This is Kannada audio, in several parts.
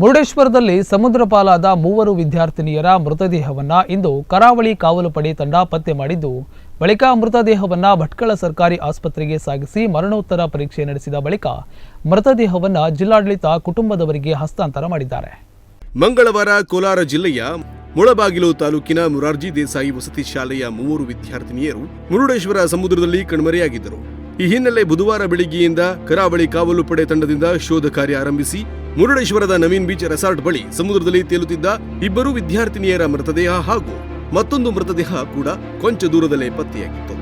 ಮುರುಡೇಶ್ವರದಲ್ಲಿ ಸಮುದ್ರ ಪಾಲಾದ ಮೂವರು ವಿದ್ಯಾರ್ಥಿನಿಯರ ಮೃತದೇಹವನ್ನು ಇಂದು ಕರಾವಳಿ ಕಾವಲು ಪಡೆ ತಂಡ ಪತ್ತೆ ಮಾಡಿದ್ದು, ಬಳಿಕ ಮೃತದೇಹವನ್ನು ಭಟ್ಕಳ ಸರ್ಕಾರಿ ಆಸ್ಪತ್ರೆಗೆ ಸಾಗಿಸಿ ಮರಣೋತ್ತರ ಪರೀಕ್ಷೆ ನಡೆಸಿದ ಬಳಿಕ ಮೃತದೇಹವನ್ನು ಜಿಲ್ಲಾಡಳಿತ ಕುಟುಂಬದವರಿಗೆ ಹಸ್ತಾಂತರ ಮಾಡಿದ್ದಾರೆ. ಮಂಗಳವಾರ ಕೋಲಾರ ಜಿಲ್ಲೆಯ ಮುಳಬಾಗಿಲು ತಾಲೂಕಿನ ಮುರಾರ್ಜಿ ದೇಸಾಯಿ ವಸತಿ ಶಾಲೆಯ ಮೂವರು ವಿದ್ಯಾರ್ಥಿನಿಯರು ಮುರುಡೇಶ್ವರ ಸಮುದ್ರದಲ್ಲಿ ಕಣ್ಮರೆಯಾಗಿದ್ದರು. ಈ ಹಿನ್ನೆಲೆ ಬುಧವಾರ ಬೆಳಿಗ್ಗೆಯಿಂದ ಕರಾವಳಿ ಕಾವಲು ಪಡೆ ತಂಡದಿಂದ ಶೋಧ ಕಾರ್ಯ ಆರಂಭಿಸಿ ಮುರುಡೇಶ್ವರದ ನವೀನ್ ಬೀಚ್ ರೆಸಾರ್ಟ್ ಬಳಿ ಸಮುದ್ರದಲ್ಲಿ ತೇಲುತ್ತಿದ್ದ ಇಬ್ಬರು ವಿದ್ಯಾರ್ಥಿನಿಯರ ಮೃತದೇಹ ಹಾಗೂ ಮತ್ತೊಂದು ಮೃತದೇಹ ಕೂಡ ಕೊಂಚ ದೂರದಲ್ಲೇ ಪತ್ತೆಯಾಗಿತ್ತು.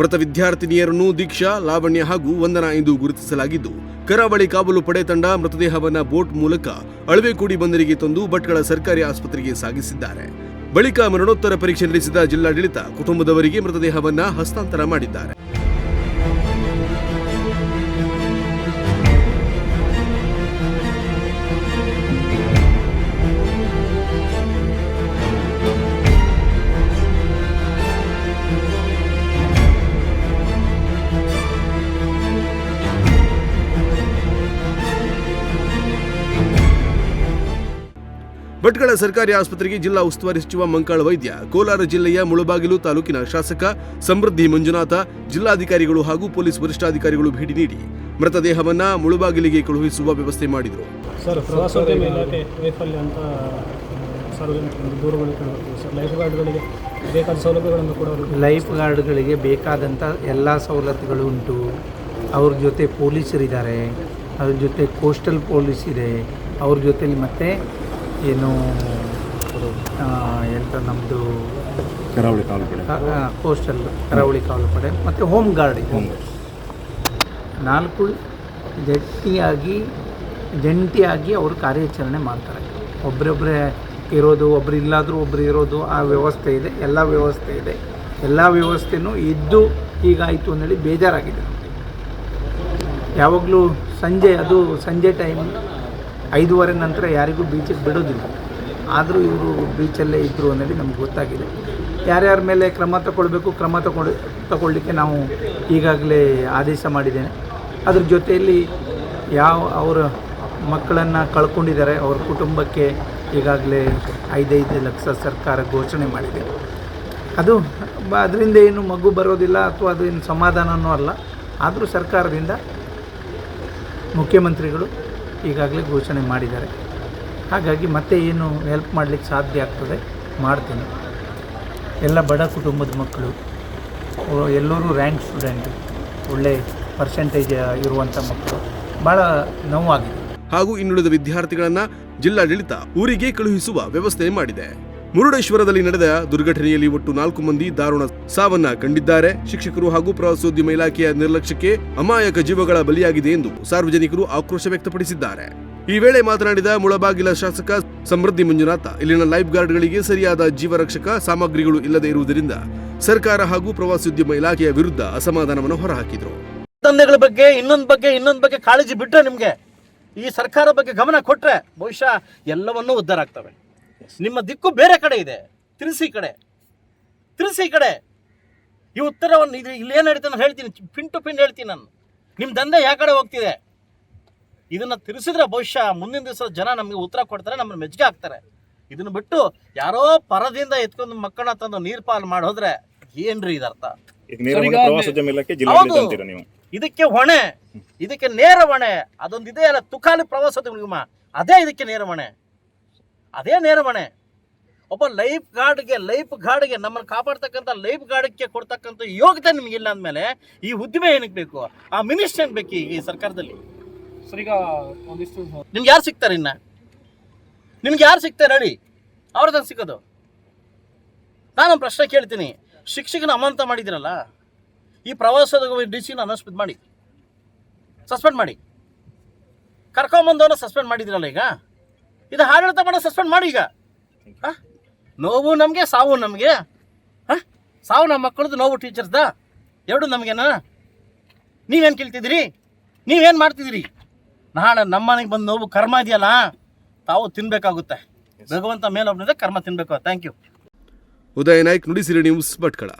ಮೃತ ವಿದ್ಯಾರ್ಥಿನಿಯರನ್ನು ದೀಕ್ಷಾ, ಲಾವಣ್ಯ ಹಾಗೂ ವಂದನಾ ಎಂದು ಗುರುತಿಸಲಾಗಿದ್ದು, ಕರಾವಳಿ ಕಾವಲು ಪಡೆ ತಂಡ ಮೃತದೇಹವನ್ನ ಬೋಟ್ ಮೂಲಕ ಅಳವೆಕೋಡಿ ಬಂದರಿಗೆ ತಂದು ಭಟ್ಗಳ ಸರ್ಕಾರಿ ಆಸ್ಪತ್ರೆಗೆ ಸಾಗಿಸಿದ್ದಾರೆ. ಬಳಿಕ ಮರಣೋತ್ತರ ಪರೀಕ್ಷೆ ನಡೆಸಿದ ಜಿಲ್ಲಾಡಳಿತ ಕುಟುಂಬದವರಿಗೆ ಮೃತದೇಹವನ್ನ ಹಸ್ತಾಂತರ ಮಾಡಿದ್ದಾರೆ. ಭಟ್ಕಳ ಸರ್ಕಾರಿ ಆಸ್ಪತ್ರೆಗೆ ಜಿಲ್ಲಾ ಉಸ್ತುವಾರಿ ಸಚಿವ ಮಂಕಾಳ ವೈದ್ಯ. ಕೋಲಾರ ಜಿಲ್ಲೆಯ ಮುಳಬಾಗಿಲು ತಾಲೂಕಿನ ಶಾಸಕ ಸಮೃದ್ಧಿ ಮಂಜುನಾಥ ಜಿಲ್ಲಾಧಿಕಾರಿಗಳು ಹಾಗೂ ಪೊಲೀಸ್ ವರಿಷ್ಠಾಧಿಕಾರಿಗಳು ಭೇಟಿ ನೀಡಿ ಮೃತದೇಹವನ್ನ ಮುಳುಬಾಗಿಲಿಗೆ ಕಳುಹಿಸುವ ವ್ಯವಸ್ಥೆ ಮಾಡಿದರು. ಸರ್ ಪ್ರವಾಸೋದ್ಯಮ ಇಲಾಖೆ ವೈಫಲ್ಯ ಅಂತ ಸಾರ್ವಜನಿಕರಿಂದ ದೂರುಗಳು ಕಂಡುಬರ್ತದೆ ಸರ್ ಲೈಫ್ ಗಾರ್ಡ್ಗಳಿಗೆ ಬೇಕಾದ ಸೌಲಭ್ಯಗಳನ್ನು ಕೂಡ ಅವರು ಲೈಫ್ ಗಾರ್ಡ್ಗಳಿಗೆ ಬೇಕಾದಂಥ ಎಲ್ಲ ಸವಲತ್ತುಗಳು ಉಂಟು. ಅವ್ರ ಜೊತೆ ಪೊಲೀಸರಿದ್ದಾರೆ. ಅವ್ರ ಜೊತೆ ಕೋಸ್ಟಲ್ ಪೊಲೀಸ್ ಇದೆ. ಅವ್ರ ಜೊತೆಲಿ ಮತ್ತೆ ಏನು ಹೇಳ್ತಾರೆ ಎಂತ ನಮ್ಮದು ಕರಾವಳಿ ಕಾವಲು ಪಡೆ ಕೋಸ್ಟಲ್ ಕರಾವಳಿ ಕಾವಲು ಪಡೆ ಮತ್ತು ಹೋಮ್ ಗಾರ್ಡ್ ಇದೆ ನಾಲ್ಕು ಜಂಟಿಯಾಗಿ ಜಂಟಿಯಾಗಿ ಅವರು ಕಾರ್ಯಾಚರಣೆ ಮಾಡ್ತಾರೆ. ಒಬ್ಬರೊಬ್ಬರೇ ಇರೋದು ಒಬ್ರು ಇಲ್ಲಾದರೂ ಒಬ್ರು ಇರೋದು ಆ ವ್ಯವಸ್ಥೆ ಇದೆ ಎಲ್ಲ ವ್ಯವಸ್ಥೆ ಇದೆ. ಎಲ್ಲ ವ್ಯವಸ್ಥೆನೂ ಇದ್ದು ಹೀಗಾಯಿತು ಅಂದೇಳಿ ಬೇಜಾರಾಗಿದೆ ಯಾವಾಗಲೂ ಸಂಜೆ ಅದು ಸಂಜೆ ಟೈಮ್ ಐದೂವರೆ ನಂತರ ಯಾರಿಗೂ ಬೀಚಿಗೆ ಬಿಡೋದಿಲ್ಲ. ಆದರೂ ಇವರು ಬೀಚಲ್ಲೇ ಇದ್ದರು ಅನ್ನೋದು ನಮ್ಗೆ ಗೊತ್ತಾಗಿದೆ. ಯಾರ್ಯಾರ ಮೇಲೆ ಕ್ರಮ ತಗೊಳ್ಬೇಕು, ಕ್ರಮ ತಗೊಂಡು ತಗೊಳ್ಳಿಕ್ಕೆ ನಾವು ಈಗಾಗಲೇ ಆದೇಶ ಮಾಡಿದ್ದೇನೆ. ಅದ್ರ ಜೊತೆಯಲ್ಲಿ ಯಾವ ಅವರ ಮಕ್ಕಳನ್ನು ಕಳ್ಕೊಂಡಿದ್ದಾರೆ, ಅವ್ರ ಕುಟುಂಬಕ್ಕೆ ಈಗಾಗಲೇ ಐದೈದು ಲಕ್ಷ ಸರ್ಕಾರ ಘೋಷಣೆ ಮಾಡಿದೆ. ಅದು ಅದರಿಂದ ಏನು ಮಗು ಬರೋದಿಲ್ಲ ಅಥವಾ ಅದು ಏನು ಸಮಾಧಾನವೂ ಅಲ್ಲ. ಆದರೂ ಸರ್ಕಾರದಿಂದ ಮುಖ್ಯಮಂತ್ರಿಗಳು ಈಗಾಗಲೇ ಘೋಷಣೆ ಮಾಡಿದ್ದಾರೆ. ಹಾಗಾಗಿ ಮತ್ತೆ ಏನು ಹೆಲ್ಪ್ ಮಾಡಲಿಕ್ಕೆ ಸಾಧ್ಯ ಆಗ್ತದೆ ಮಾಡ್ತೀನಿ. ಎಲ್ಲ ಬಡ ಕುಟುಂಬದ ಮಕ್ಕಳು ಎಲ್ಲರೂ ರ್ಯಾಂಕ್ ಸ್ಟೂಡೆಂಟ್ ಒಳ್ಳೆ ಪರ್ಸೆಂಟೇಜ್ ಇರುವಂಥ ಮಕ್ಕಳು ಭಾಳ ನೋವಾಗಿದೆ. ಹಾಗೂ ಇನ್ನುಳಿದ ವಿದ್ಯಾರ್ಥಿಗಳನ್ನು ಜಿಲ್ಲಾಡಳಿತ ಊರಿಗೆ ಕಳುಹಿಸುವ ವ್ಯವಸ್ಥೆ ಮಾಡಿದೆ. ಮುರುಡೇಶ್ವರದಲ್ಲಿ ನಡೆದ ದುರ್ಘಟನೆಯಲ್ಲಿ ಒಟ್ಟು ನಾಲ್ಕು ಮಂದಿ ದಾರುಣ ಸಾವನ್ನ ಕಂಡಿದ್ದಾರೆ. ಶಿಕ್ಷಕರು ಹಾಗೂ ಪ್ರವಾಸೋದ್ಯಮ ಇಲಾಖೆಯ ನಿರ್ಲಕ್ಷ್ಯಕ್ಕೆ ಅಮಾಯಕ ಜೀವಗಳ ಬಲಿಯಾಗಿದೆ ಎಂದು ಸಾರ್ವಜನಿಕರು ಆಕ್ರೋಶ ವ್ಯಕ್ತಪಡಿಸಿದ್ದಾರೆ. ಈ ವೇಳೆ ಮಾತನಾಡಿದ ಮುಳಬಾಗಿಲ ಶಾಸಕ ಸಮೃದ್ಧಿ ಮಂಜುನಾಥ, ಇಲ್ಲಿನ ಲೈಫ್ ಗಾರ್ಡ್ಗಳಿಗೆ ಸರಿಯಾದ ಜೀವರಕ್ಷಕ ಸಾಮಗ್ರಿಗಳು ಇಲ್ಲದೆ ಇರುವುದರಿಂದ ಸರ್ಕಾರ ಹಾಗೂ ಪ್ರವಾಸೋದ್ಯಮ ಇಲಾಖೆಯ ವಿರುದ್ಧ ಅಸಮಾಧಾನವನ್ನು ಹೊರಹಾಕಿದರು. ತಂದೆಗಳ ಬಗ್ಗೆ, ಇನ್ನೊಂದು ಬಗ್ಗೆ ಇನ್ನೊಂದು ಬಗ್ಗೆ ಕಾಳಜಿ ಬಿಟ್ಟರೆ ನಿಮ್ಗೆ ಈ ಸರ್ಕಾರ ಬಗ್ಗೆ ಗಮನ ಕೊಟ್ರೆ ಬಹುಶಃ ಎಲ್ಲವನ್ನೂ ಉದ್ಧಾರ ಆಗ್ತವೆ. ನಿಮ್ಮ ದಿಕ್ಕು ಬೇರೆ ಕಡೆ ಇದೆ. ತಿರುಸಿ ಈ ಕಡೆ. ತಿರುಸಿ ಈ ಕಡೆ. ಈ ಉತ್ತರವನ್ನು ಇದು ಇಲ್ಲಿ ಏನು ಹೇಳ್ತೀನಿ ಹೇಳ್ತೀನಿ. ಪಿನ್ ಟು ಪಿನ್ ಹೇಳ್ತೀನಿ ನಾನು. ನಿಮ್ಮ ದಂಧೆ ಯಾವ ಕಡೆ ಹೋಗ್ತಿದೆ? ಇದನ್ನ ತಿಳಿಸಿದ್ರೆ ಬಹುಶಃ ಮುಂದಿನ ದಿವಸ ಜನ ನಮಗೆ ಉತ್ತರ ಕೊಡ್ತಾರೆ ನಮ್ಮನ್ನು ಮೆಚ್ಚುಗೆ ಆಗ್ತಾರೆ ಇದನ್ನು ಬಿಟ್ಟು ಯಾರೋ ಪರದಿಂದ ಎತ್ಕೊಂಡು ಮಕ್ಕಳ ತಂದು ನೀರು ಪಾಲು ಮಾಡೋದ್ರೆ ಏನ್ರಿ ಇದರ್ಥ? ಇದಕ್ಕೆ ಹೊಣೆ. ಇದಕ್ಕೆ ನೇರ ಹೊಣೆ. ಅದೊಂದಿದೆ ಇದೆ ಅಲ್ಲ ತುಕಾಲಿ ಪ್ರವಾಸೋದ್ಯಮ. ಅದೇ ಇದಕ್ಕೆ ನೇರ ಹೊಣೆ. ಅದೇ ನೇರ ಹೊಣೆ ಒಬ್ಬ ಲೈಫ್ ಗಾರ್ಡ್ಗೆ ಲೈಫ್ ಗಾರ್ಡ್ಗೆ ನಮ್ಮನ್ನು ಕಾಪಾಡ್ತಕ್ಕಂಥ ಲೈಫ್ ಗಾರ್ಡ್ಗೆ ಕೊಡ್ತಕ್ಕಂಥ ಯೋಗ್ಯತೆ ನಿಮಗಿಲ್ಲ ಅಂದಮೇಲೆ ಈ ಉದ್ದಿಮೆ ಏನಕ್ಕೆ ಬೇಕು? ಆ ಮಿನಿಸ್ಟರ್ ಏನು ಬೇಕು ಈ ಸರ್ಕಾರದಲ್ಲಿ? ಸರ್ ಈಗ ಒಂದಿಷ್ಟು ನಿಮ್ಗೆ ಯಾರು ಸಿಗ್ತಾರೆ ಇನ್ನ? ನಿಮ್ಗೆ ಯಾರು ಸಿಗ್ತಾರೆ ಹೇಳಿ. ಅವ್ರದ್ದು ಸಿಕ್ಕೋದು ನಾನು ಪ್ರಶ್ನೆ ಕೇಳ್ತೀನಿ. ಶಿಕ್ಷಕನ ಅಮಾನತ ಮಾಡಿದಿರಲ್ಲ ಈ ಪ್ರವಾಸದ ಡಿ ಸಿನ ಅನೌನ್ಸ್ಮೆಂಟ್ ಮಾಡಿ. ಸಸ್ಪೆಂಡ್ ಮಾಡಿ. ಕರ್ಕೊಂಬಂದವನ್ನ ಸಸ್ಪೆಂಡ್ ಮಾಡಿದಿರಲ್ಲ ಈಗ? ಇದು ಆಡಳಿತ ಮಾಡೋ ಸಸ್ಪೆಂಡ್ ಮಾಡಿ ಈಗ? ನೋವು ನಮಗೆ ಸಾವು ನಮಗೆ. ಸಾವು ನಮ್ಮ ಮಕ್ಕಳದ್ದು ನೋವು ಟೀಚರ್ಸ್ದ ಎರಡು ನಮಗೇನ? ನೀವೇನು ಕೇಳ್ತಿದ್ದೀರಿ? ನೀವೇನು ಮಾಡ್ತಿದ್ದೀರಿ? ನಾಳೆ ನಮ್ಮ ಮನೆಗೆ ಬಂದು ನೋವು ಕರ್ಮ ಇದೆಯಲ್ಲ ತಾವು ತಿನ್ಬೇಕಾಗುತ್ತೆ. ಭಗವಂತ ಮೇಲೊಬ್ಬನಿಂದ ಕರ್ಮ ತಿನ್ಬೇಕು. Thank you Udaya Naik Nudisiri news Bhatkal.